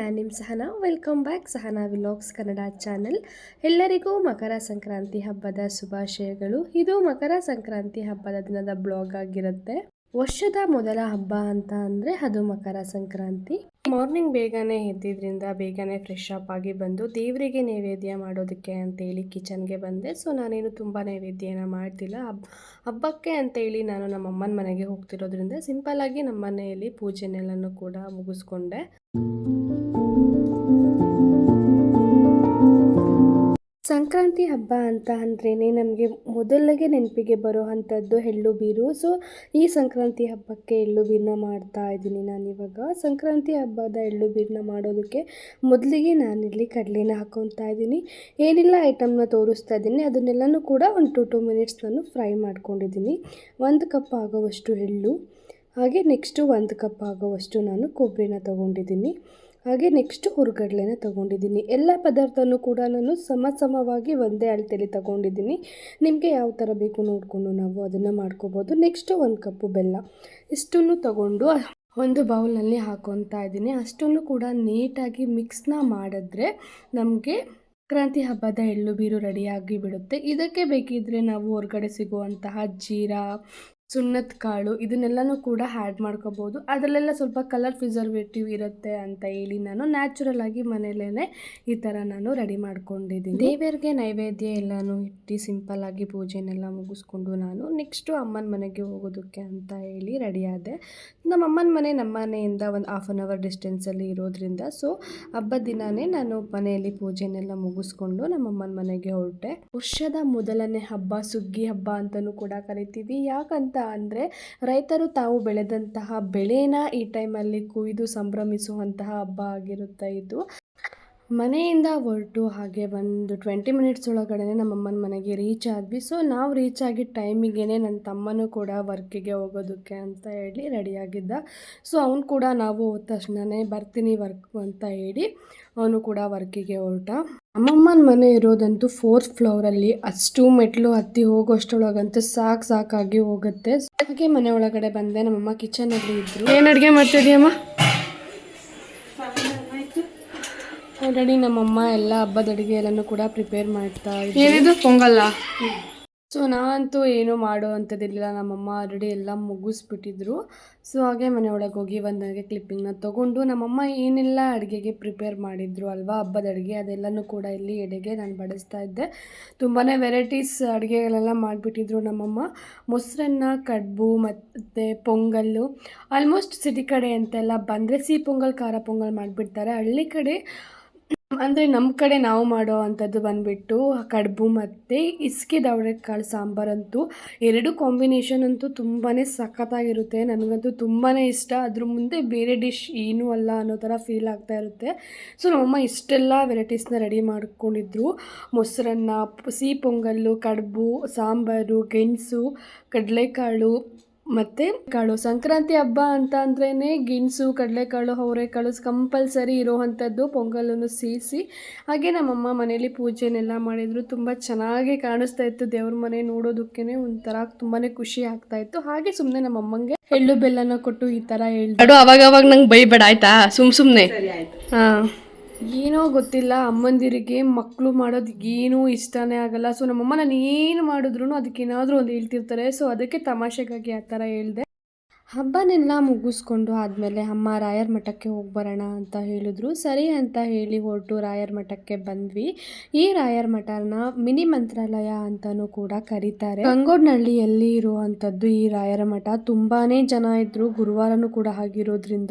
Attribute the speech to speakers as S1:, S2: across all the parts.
S1: ನಾನು ನಿಮ್ಮ Sahana. Welcome back Sahana vlogs Kannada channel ಎಲ್ಲರಿಗೂ ಮಕರ ಸಂಕ್ರಾಂತಿ ಹಬ್ಬದ ಶುಭಾಶಯಗಳು. ಇದು ಮಕರ ಸಂಕ್ರಾಂತಿ ಹಬ್ಬದ ದಿನದ ಬ್ಲಾಗ್ ಆಗಿರುತ್ತೆ. ವರ್ಷದ ಮೊದಲ ಹಬ್ಬ ಅಂತ ಅಂದರೆ ಅದು ಮಕರ ಸಂಕ್ರಾಂತಿ. ಮಾರ್ನಿಂಗ್ ಬೇಗನೆ ಎದ್ದಿದ್ರಿಂದ ಬೇಗನೆ ಫ್ರೆಶ್ ಅಪ್ ಆಗಿ ಬಂದು ದೇವರಿಗೆ ನೈವೇದ್ಯ ಮಾಡೋದಕ್ಕೆ ಅಂತೇಳಿ ಕಿಚನ್ಗೆ ಬಂದೆ. ಸೊ ನಾನೇನು ತುಂಬ ನೈವೇದ್ಯನ ಮಾಡ್ತಿಲ್ಲ. ಹಬ್, ಹಬ್ಬಕ್ಕೆ ಅಂತೇಳಿ ನಾನು ನಮ್ಮ ಅಮ್ಮನ ಮನೆಗೆ ಹೋಗ್ತಿರೋದ್ರಿಂದ ಸಿಂಪಲ್ಲಾಗಿ ನಮ್ಮ ಮನೆಯಲ್ಲಿ ಪೂಜೆನೆಲ್ಲನೂ ಕೂಡ ಮುಗಿಸ್ಕೊಂಡೆ. ಸಂಕ್ರಾಂತಿ ಹಬ್ಬ ಅಂತ ಅಂದ್ರೇ ನಮಗೆ ಮೊದಲಿಗೆ ನೆನಪಿಗೆ ಬರೋ ಅಂಥದ್ದು ಎಳ್ಳು ಬೀರು. ಸೊ ಈ ಸಂಕ್ರಾಂತಿ ಹಬ್ಬಕ್ಕೆ ಎಳ್ಳು ಬೀರನ್ನ ಮಾಡ್ತಾ ಇದ್ದೀನಿ ನಾನಿವಾಗ ಸಂಕ್ರಾಂತಿ ಹಬ್ಬದ ಎಳ್ಳು ಬೀರನ್ನ ಮಾಡೋದಕ್ಕೆ ಮೊದಲಿಗೆ ನಾನಿಲ್ಲಿ ಕಡಲೆನ ಹಾಕೊತಾ ಇದ್ದೀನಿ. ಏನೆಲ್ಲ, ಐಟಮ್ನ ತೋರಿಸ್ತಾ ಇದ್ದೀನಿ. ಅದನ್ನೆಲ್ಲನೂ ಕೂಡ ಒಂದು ಟು ಟು ಮಿನಿಟ್ಸ್ ನಾನು ಫ್ರೈ ಮಾಡ್ಕೊಂಡಿದ್ದೀನಿ. ಒಂದು ಕಪ್ ಆಗೋವಷ್ಟು ಎಳ್ಳು. ಹಾಗೆ ನೆಕ್ಸ್ಟು ಒಂದು ಕಪ್ ಆಗೋವಷ್ಟು ನಾನು ಕೊಬ್ಬರಿನ ತೊಗೊಂಡಿದ್ದೀನಿ. ಹಾಗೆ ನೆಕ್ಸ್ಟ್ ಹುರ್ಗಡ್ಲೆನ ತೊಗೊಂಡಿದ್ದೀನಿ. ಎಲ್ಲ ಪದಾರ್ಥನೂ ಕೂಡ ನಾನು ಸಮ ಸಮವಾಗಿ ಒಂದೇ ಅಳತೆಯಲ್ಲಿ ತೊಗೊಂಡಿದ್ದೀನಿ. ನಿಮಗೆ ಯಾವ ಥರ ಬೇಕು ನೋಡಿಕೊಂಡು ನಾವು ಅದನ್ನು ಮಾಡ್ಕೋಬೋದು. ನೆಕ್ಸ್ಟು ಒಂದು ಕಪ್ಪು ಬೆಲ್ಲ. ಇಷ್ಟನ್ನು ತಗೊಂಡು ಒಂದು ಬೌಲ್ನಲ್ಲಿ ಹಾಕೊತಾ ಇದ್ದೀನಿ. ಅಷ್ಟನ್ನು ಕೂಡ ನೀಟಾಗಿ ಮಿಕ್ಸ್ನ ಮಾಡಿದ್ರೆ ನಮಗೆ ಕ್ರಾಂತಿ ಹಬ್ಬದ ಎಳ್ಳು ಬೀರು ರೆಡಿಯಾಗಿ ಬಿಡುತ್ತೆ. ಇದಕ್ಕೆ ಬೇಕಿದ್ದರೆ ನಾವು ಹೊರಗಡೆ ಸಿಗುವಂತಹ ಜೀರಾ ಸುಣ್ಣದ ಕಾಳು ಇದನ್ನೆಲ್ಲನೂ ಕೂಡ ಆ್ಯಡ್ ಮಾಡ್ಕೋಬೋದು. ಅದರಲ್ಲೆಲ್ಲ ಸ್ವಲ್ಪ ಕಲರ್ ಪ್ರಿಸರ್ವೇಟಿವ್ ಇರುತ್ತೆ ಅಂತ ಹೇಳಿ ನಾನು ನ್ಯಾಚುರಲ್ ಆಗಿ ಮನೇಲೇ ಈ ಥರ ನಾನು ರೆಡಿ ಮಾಡ್ಕೊಂಡಿದ್ದೀನಿ. ದೇವರಿಗೆ ನೈವೇದ್ಯ ಎಲ್ಲನೂ ಇಟ್ಟು ಸಿಂಪಲ್ ಆಗಿ ಪೂಜೆನೆಲ್ಲ ಮುಗಿಸ್ಕೊಂಡು ನಾನು ನೆಕ್ಸ್ಟು ಅಮ್ಮನ ಮನೆಗೆ ಹೋಗೋದಕ್ಕೆ ಅಂತ ಹೇಳಿ ರೆಡಿ ಆದೆ. ನಮ್ಮ ಅಮ್ಮನ ಮನೆ ನಮ್ಮ ಮನೆಯಿಂದ ಒಂದು ಹಾಫ್ ಆನ್ ಅವರ್ ಡಿಸ್ಟೆನ್ಸಲ್ಲಿ ಇರೋದ್ರಿಂದ ಸೊ ಹಬ್ಬದ ದಿನವೇ ನಾನು ಮನೆಯಲ್ಲಿ ಪೂಜೆನೆಲ್ಲ ಮುಗಿಸ್ಕೊಂಡು ನಮ್ಮ ಅಮ್ಮನ ಮನೆಗೆ ಹೊರಟೆ. ವರ್ಷದ ಮೊದಲನೇ ಹಬ್ಬ ಸುಗ್ಗಿ ಹಬ್ಬ ಅಂತಲೂ ಕೂಡ ಕರಿತೀವಿ. ಯಾಕಂತ ಅಂದರೆ ರೈತರು ತಾವು ಬೆಳೆದಂತಹ ಬೆಳೆನ ಈ ಟೈಮಲ್ಲಿ ಕೊಯ್ದು ಸಂಭ್ರಮಿಸುವಂತಹ ಹಬ್ಬ ಆಗಿರುತ್ತೆ ಇದು. ಮನೆಯಿಂದ ಹೊರಟು ಹಾಗೆ ಒಂದು ಟ್ವೆಂಟಿ ಮಿನಿಟ್ಸ್ ಒಳಗಡೆ ನಮ್ಮಮ್ಮನ ಮನೆಗೆ ರೀಚ್ ಆದ್ವಿ. ಸೊ ನಾವು ರೀಚ್ ಆಗಿದ್ದ ಟೈಮಿಗೆ ನನ್ನ ತಮ್ಮನೂ ಕೂಡ ವರ್ಕಿಗೆ ಹೋಗೋದಕ್ಕೆ ಅಂತ ಹೇಳಿ ರೆಡಿಯಾಗಿದ್ದ ಸೊ ಅವನು ಕೂಡ ನಾವು ಹೋದ ತಕ್ಷಣನೇ ಬರ್ತೀನಿ ವರ್ಕ್ ಅಂತ ಹೇಳಿ ಅವನು ಕೂಡ ವರ್ಕಿಗೆ ಹೊರಟ. ನಮ್ಮಮ್ಮನ ಮನೆ ಇರೋದಂತೂ ಫೋರ್ತ್ ಫ್ಲೋರಲ್ಲಿ ಅಷ್ಟು ಮೆಟ್ಲು ಹತ್ತಿ ಹೋಗೋಷ್ಟೊಳಗಂತೂ ಸಾಕು ಸಾಕಾಗಿ ಹೋಗುತ್ತೆ. ಹಾಗೆ ಮನೆ ಒಳಗಡೆ ಬಂದೆ. ನಮ್ಮಮ್ಮ ಕಿಚನಲ್ಲಿ ಇದ್ರು. ಏನು ಅಡುಗೆ ಮಾಡ್ತಿದ್ಯಮ್ಮ? ಆಲ್ರೆಡಿ ನಮ್ಮಮ್ಮ ಎಲ್ಲ ಹಬ್ಬದ ಅಡುಗೆ ಎಲ್ಲನೂ ಕೂಡ ಪ್ರಿಪೇರ್ ಮಾಡ್ತಾ
S2: ಏನಿದು? ಪೊಂಗಲ್ಲ.
S1: ಸೊ ನಾನಂತೂ ಏನೂ ಮಾಡೋ ಅಂಥದ್ದಿರಲಿಲ್ಲ ನಮ್ಮಮ್ಮ ಆಲ್ರೆಡಿ ಎಲ್ಲ ಮುಗಿಸ್ಬಿಟ್ಟಿದ್ರು. ಸೊ ಹಾಗೆ ಮನೆಯೊಳಗೆ ಹೋಗಿ ಹೋಗಿ ಹಾಗೆ ಕ್ಲಿಪ್ಪಿಂಗ್ನ ತೊಗೊಂಡು ನಮ್ಮಮ್ಮ ಏನೆಲ್ಲ ಅಡುಗೆಗೆ ಪ್ರಿಪೇರ್ ಮಾಡಿದ್ರು ಅಲ್ವಾ? ಹಬ್ಬದ ಅಡುಗೆ ಅದೆಲ್ಲನೂ ಕೂಡ ಇಲ್ಲಿ ಎಡೆಗೆ ನಾನು ಬಡಿಸ್ತಾ ಇದ್ದೆ. ತುಂಬಾ ವೆರೈಟೀಸ್ ಅಡುಗೆಗಳೆಲ್ಲ ಮಾಡಿಬಿಟ್ಟಿದ್ರು ನಮ್ಮಮ್ಮ. ಮೊಸರನ್ನ ಕಡುಬು ಮತ್ತು ಪೊಂಗಲ್ಲು. ಆಲ್ಮೋಸ್ಟ್ ಸಿಟಿ ಕಡೆ ಅಂತೆಲ್ಲ ಬಂದರೆ ಸಿಹಿ ಪೊಂಗಲ್ ಖಾರ ಪೊಂಗಲ್ ಮಾಡಿಬಿಡ್ತಾರೆ. ಹಳ್ಳಿ ಕಡೆ ಅಂದರೆ ನಮ್ಮ ಕಡೆ ನಾವು ಮಾಡೋ ಅಂಥದ್ದು ಬಂದುಬಿಟ್ಟು ಕಡುಬು ಮತ್ತು ಇಸ್ಕಿ ದವಡೆಕಾಳು ಸಾಂಬಾರು ಸಾಂಬಾರಂತೂ ಎರಡು ಕಾಂಬಿನೇಷನ್ ಅಂತೂ ತುಂಬಾ ಸಖತ್ತಾಗಿರುತ್ತೆ. ನನಗಂತೂ ತುಂಬಾ ಇಷ್ಟ. ಅದ್ರ ಮುಂದೆ ಬೇರೆ ಡಿಶ್ ಏನೂ ಅಲ್ಲ ಅನ್ನೋ ಥರ ಫೀಲ್ ಆಗ್ತಾ ಇರುತ್ತೆ. ಸೊ ನಮ್ಮಮ್ಮ ಇಷ್ಟೆಲ್ಲ ವೆರೈಟೀಸ್ನ ರೆಡಿ ಮಾಡ್ಕೊಂಡಿದ್ರು. ಮೊಸರನ್ನ ಸಿಹಿ ಪೊಂಗಲ್ಲು, ಕಡುಬು, ಸಾಂಬಾರು, ಗೆಣಸು, ಕಡಲೆಕಾಳು ಮತ್ತು ಕಾಳು ಸಂಕ್ರಾಂತಿ ಹಬ್ಬ ಅಂತ ಅಂದ್ರೇ ಗಿಣಸು ಕಡಲೆಕಾಳು ಅವರೆಕಾಳು ಕಂಪಲ್ಸರಿ ಇರೋವಂಥದ್ದು ಪೊಂಗಲನ್ನು ಸೀಸಿ ಹಾಗೆ ನಮ್ಮಮ್ಮ ಮನೇಲಿ ಪೂಜೆನೆಲ್ಲ ಮಾಡಿದರು. ತುಂಬ ಚೆನ್ನಾಗಿ ಕಾಣಿಸ್ತಾ ಇತ್ತು ದೇವ್ರ ಮನೆ ನೋಡೋದಕ್ಕೇ ಒಂಥರ ತುಂಬಾ ಖುಷಿ ಆಗ್ತಾ ಇತ್ತು. ಹಾಗೆ ಸುಮ್ಮನೆ ನಮ್ಮಮ್ಮಂಗೆ ಎಳ್ಳು ಬೆಲ್ಲನ ಕೊಟ್ಟು ಈ ಥರ ಹೇಳ್ದು.
S2: ಅವಾಗ ಅವಾಗ ನಂಗೆ ಬೈಬೇಡ ಆಯ್ತಾ? ಸುಮ್ ಸುಮ್ನೆ. ಹಾ.
S1: ಏನೋ ಗೊತ್ತಿಲ್ಲ, ಅಮ್ಮಂದಿರಿಗೆ ಮಕ್ಕಳು ಮಾಡೋದು ಏನೂ ಇಷ್ಟನೇ ಆಗಲ್ಲ. ಸೊ ನಮ್ಮಮ್ಮ ನಾನು ಏನು ಮಾಡಿದ್ರು ಅದಕ್ಕೆ ಏನಾದರೂ ಒಂದು ಹೇಳ್ತಿರ್ತಾರೆ. ಸೊ ಅದಕ್ಕೆ ತಮಾಷೆಗಾಗಿ ಆ ಥರ ಹೇಳಿದೆ. ಹಬ್ಬನೆಲ್ಲ ಮುಗಿಸ್ಕೊಂಡು ಆದಮೇಲೆ ಅಮ್ಮ ರಾಯರ ಮಠಕ್ಕೆ ಹೋಗಿ ಬರೋಣ ಅಂತ ಹೇಳಿದ್ರು. ಸರಿ ಅಂತ ಹೇಳಿ ಹೊರಟು ರಾಯರ ಮಠಕ್ಕೆ ಬಂದ್ವಿ. ಈ ರಾಯರ ಮಠನ ಮಿನಿ ಮಂತ್ರಾಲಯ ಅಂತಲೂ ಕೂಡ ಕರೀತಾರೆ. ಗಂಗೋಡ್ನಹಳ್ಳಿಯಲ್ಲಿ ಇರುವಂಥದ್ದು ಈ ರಾಯರ ಮಠ. ತುಂಬಾನೇ ಜನ ಇದ್ರು. ಗುರುವಾರನೂ ಕೂಡ ಆಗಿರೋದ್ರಿಂದ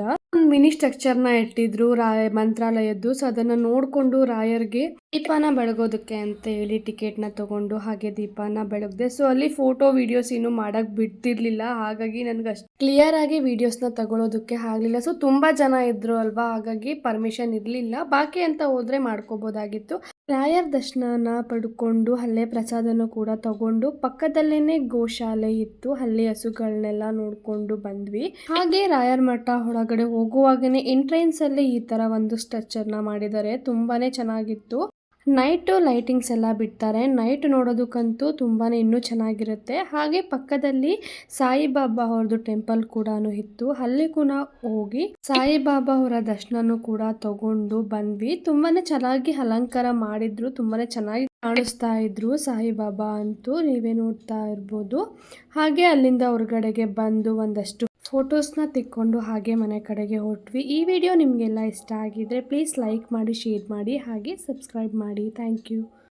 S1: ಮಿನಿ ಸ್ಟ್ರಕ್ಚರ್ನ ಇಟ್ಟಿದ್ರು ರಾಯ ಮಂತ್ರಾಲಯದ್ದು. ಸೊ ಅದನ್ನು ನೋಡಿಕೊಂಡು ರಾಯರ್ಗೆ ದೀಪನ ಬೆಳಗೋದಕ್ಕೆ ಅಂತ ಹೇಳಿ ಟಿಕೆಟ್ನ ತಗೊಂಡು ಹಾಗೆ ದೀಪನ ಬೆಳಗ್ದೆ. ಸೊ ಅಲ್ಲಿ ಫೋಟೋ, ವಿಡಿಯೋಸ್ ಏನು ಮಾಡಕ್ಕೆ ಬಿಡ್ತಿರ್ಲಿಲ್ಲ. ಹಾಗಾಗಿ ನನಗೆ ಅಷ್ಟು ಕ್ಲಿಯರ್ ಆಗಿ ವಿಡಿಯೋಸ್ನ ತಗೊಳ್ಳೋದಕ್ಕೆ ಆಗಲಿಲ್ಲ. ಸೊ ತುಂಬ ಜನ ಇದ್ರು ಅಲ್ವಾ? ಹಾಗಾಗಿ ಪರ್ಮಿಷನ್ ಇರಲಿಲ್ಲ. ಬಾಕಿ ಅಂತ ಹೋದರೆ ಮಾಡ್ಕೋಬೋದಾಗಿತ್ತು. ರಾಯರ್ ದರ್ಶನನ ಪಡ್ಕೊಂಡು ಅಲ್ಲೇ ಪ್ರಸಾದನೂ ಕೂಡ ತಗೊಂಡು ಪಕ್ಕದಲ್ಲೇನೆ ಗೋಶಾಲೆ ಇತ್ತು. ಅಲ್ಲಿ ಹಸುಗಳನ್ನೆಲ್ಲ ನೋಡ್ಕೊಂಡು ಬಂದ್ವಿ. ಹಾಗೆ ರಾಯರ್ ಮಠ ಒಳಗಡೆ ಹೋಗುವಾಗನೇ ಎಂಟ್ರೆನ್ಸ್ ಅಲ್ಲಿ ಈ ತರ ಒಂದು ಸ್ಟ್ರಕ್ಚರ್ನ ಮಾಡಿದ್ದಾರೆ. ತುಂಬಾನೇ ಚೆನ್ನಾಗಿತ್ತು. ನೈಟು ಲೈಟಿಂಗ್ಸ್ ಎಲ್ಲ ಬಿಡ್ತಾರೆ. ನೈಟ್ ನೋಡೋದಕ್ಕಂತೂ ತುಂಬಾ ಇನ್ನೂ ಚೆನ್ನಾಗಿರುತ್ತೆ. ಹಾಗೆ ಪಕ್ಕದಲ್ಲಿ ಸಾಯಿಬಾಬಾ ಅವ್ರದ್ದು ಟೆಂಪಲ್ ಕೂಡ ಇತ್ತು. ಅಲ್ಲಿ ಕೂಡ ಹೋಗಿ ಸಾಯಿಬಾಬಾ ಅವರ ದರ್ಶನನೂ ಕೂಡ ತಗೊಂಡು ಬಂದ್ವಿ. ತುಂಬಾನೇ ಚೆನ್ನಾಗಿ ಅಲಂಕಾರ ಮಾಡಿದ್ರು. ತುಂಬಾನೇ ಚೆನ್ನಾಗಿ ಕಾಣಿಸ್ತಾ ಇದ್ರು ಸಾಯಿಬಾಬಾ ಅಂತೂ ನೀವೇ ನೋಡ್ತಾ ಇರ್ಬೋದು. ಹಾಗೆ ಅಲ್ಲಿಂದ ಹೊರಗಡೆಗೆ ಬಂದು ಒಂದಷ್ಟು ಫೋಟೋಸ್ನ ತೆಕ್ಕೊಂಡು ಹಾಗೆ ಮನೆ ಕಡೆಗೆ ಹೊರಟ್ವಿ. ಈ ವಿಡಿಯೋ ನಿಮಗೆಲ್ಲ ಇಷ್ಟ ಆಗಿದ್ರೆ ಪ್ಲೀಸ್ ಲೈಕ್ ಮಾಡಿ ಶೇರ್ ಮಾಡಿ, ಹಾಗೆ ಸಬ್ಸ್ಕ್ರೈಬ್ ಮಾಡಿ. Thank you